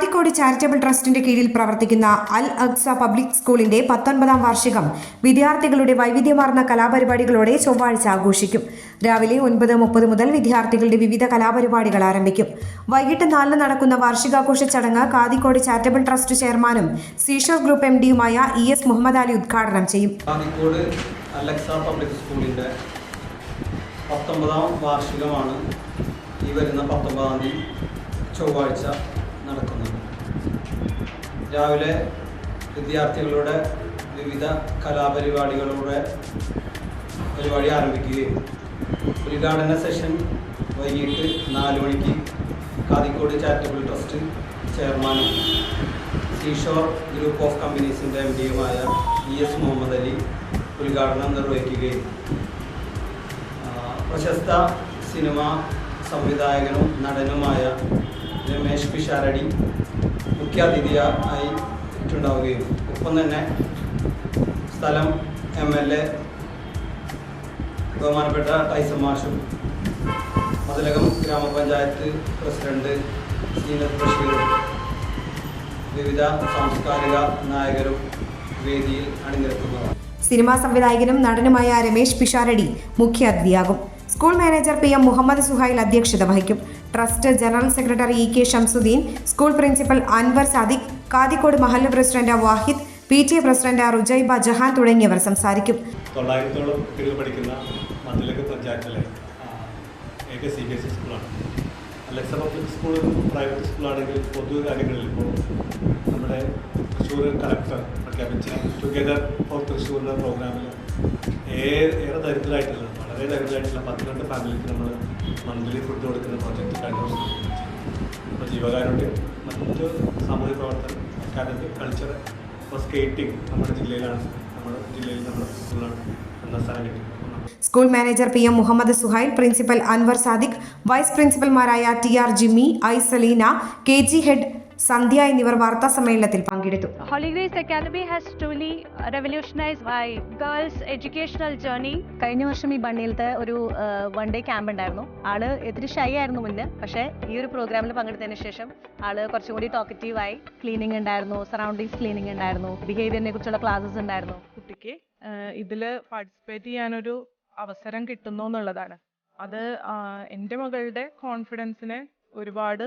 Kathikode charitable ട്രസ്റ്റിന്റെ കീഴിൽ പ്രവർത്തിക്കുന്ന അൽ അക്സ പബ്ലിക് സ്കൂളിന്റെ പത്തൊൻപതാം വാർഷികം വിദ്യാർത്ഥികളുടെ വൈവിധ്യമാർന്ന കലാപരിപാടികളോടെ ചൊവ്വാഴ്ച ആഘോഷിക്കും. രാവിലെ ഒൻപത് മുപ്പത് മുതൽ വിദ്യാർത്ഥികളുടെ വിവിധ കലാപരിപാടികൾ ആരംഭിക്കും. വൈകിട്ട് നാലിന് നടക്കുന്ന വാർഷികാഘോഷ ചടങ്ങ് കാതിക്കോട് ചാരിറ്റബിൾ ട്രസ്റ്റ് ചെയർമാനും സീഷർ ഗ്രൂപ്പ് എം ഡിയുമായ ഇ എസ് മുഹമ്മദ് അലി ഉദ്ഘാടനം ചെയ്യും. പബ്ലിക് സ്കൂളിന്റെ പത്തൊമ്പതാം വാർഷികമാണ് ഈ വരുന്ന പത്തൊമ്പതാം തീയതി ചൊവ്വാഴ്ച നടക്കുന്നത്. രാവിലെ വിദ്യാർത്ഥികളുടെ വിവിധ കലാപരിപാടികളുടെ പരിപാടി ആരംഭിക്കുകയും ഉദ്ഘാടന സെഷൻ വൈകിട്ട് നാല് മണിക്ക് കാതിക്കോട് ചാരിറ്റബിൾ ട്രസ്റ്റ് ചെയർമാനും സീഷോർ ഗ്രൂപ്പ് ഓഫ് കമ്പനീസിന്റെ എം ഡിയുമായ ഇ എസ് മുഹമ്മദ് അലി ഉദ്ഘാടനം നിർവഹിക്കുകയും പ്രശസ്ത സിനിമ സംവിധായകനും നടനുമായ രമേശ് പിഷാരടി മുഖ്യാതിഥിയായി ഉണ്ടാവുകയും ഒപ്പം തന്നെ സ്ഥലം എം എൽ എ ബഹുമാനപ്പെട്ട ടൈസൺ മാഷും മതിലകം ഗ്രാമപഞ്ചായത്ത് പ്രസിഡന്റ് സീനത്ത് ബഷീറും വിവിധ സാംസ്കാരിക നായകരും വേദിയിൽ അണിനിരക്കുന്നതാണ് സിനിമാ സംവിധായകനും നടനുമായ രമേശ് പിഷാരടി മുഖ്യാതിഥിയാകും. School manager P M Muhammad Suhail അധ്യക്ഷത വഹിക്കും. Trust general secretary E K Shamsuddin school principal Anwar Sadiq Kathikkode മഹല്ല് president Wahid P T A president Rujaiba Jahan തുടങ്ങിയവർ സംസാരിക്കും. തൊള്ളായിരത്തോളം കുട്ടികൾ പഠിക്കുന്ന മണ്ഡലക പഞ്ചായത്തിലെ ഏക സി ബി എസ് ഇ സ്കൂളാണ്. അലക്സ പബ്ലിക് സ്കൂൾ പ്രൈവറ്റ് സ്കൂളാണെങ്കിൽ പൊതു കാര്യങ്ങളിൽ ഇപ്പോൾ നമ്മുടെ തൃശ്ശൂർ കളക്ടർ പ്രഖ്യാപിച്ച ടുഗദർ ഫോർ തൃശ്ശൂരിന്റെ പ്രോഗ്രാമിൽ ഏറെ ദരിദ്രമായിട്ടുള്ള വളരെ ദരിദ്രമായിട്ടുള്ള പന്ത്രണ്ട് ഫാമിലിക്ക് നമ്മൾ മന്ത്ലി ഫുഡ് കൊടുക്കുന്ന പ്രോജക്റ്റ് കഴിഞ്ഞ വർഷം അപ്പോൾ ജീവകാരുണ്യ മറ്റ് സാമൂഹ്യ പ്രവർത്തനം അക്കാദമി കൾച്ചർ ഇപ്പോൾ സ്കേറ്റിംഗ് നമ്മുടെ ജില്ലയിലാണ്. നമ്മുടെ ജില്ലയിൽ നമ്മുടെ സ്കൂളിലാണ് എന്ന സ്ഥലം കിട്ടി school manager P M Muhammad Suhail principal Anwar Sadiq vice പ്രിൻസിപ്പൽമാരായ T R Jimmy I Saleena K G head Sandhya എന്നിവർ വാർത്താ സമ്മേളനത്തിൽ പങ്കെടുത്തു. Holy academy has truly truly revolutionized girls girls' journey. കഴിഞ്ഞ വർഷം ഈ ബണ്ണിയിലത്തെ ഒരു വൺ ഡേ ക്യാമ്പ് ഉണ്ടായിരുന്നു. ആൾ ഇത്തിരി ഷൈ ആയിരുന്നു മുന്നേ. പക്ഷേ ഈ ഒരു പ്രോഗ്രാമിൽ പങ്കെടുത്തതിന് ശേഷം ആൾ കുറച്ചും കൂടി ടോക്കറ്റീവായി ക്ലീനിങ് ഉണ്ടായിരുന്നു സറൗണ്ടിങ്സ് ക്ലീനിങ് ഉണ്ടായിരുന്നു ബിഹേവിയറിനെ കുറിച്ചുള്ള ക്ലാസ്സസ് ഉണ്ടായിരുന്നു. കുട്ടിക്ക് ഇതിൽ പാർട്ടിസിപ്പേറ്റ് ചെയ്യാനൊരു അവസരം കിട്ടുന്നു എന്നുള്ളതാണ്. അത് എന്റെ മകളുടെ കോൺഫിഡൻസിനെ ഒരുപാട്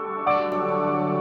Thank you.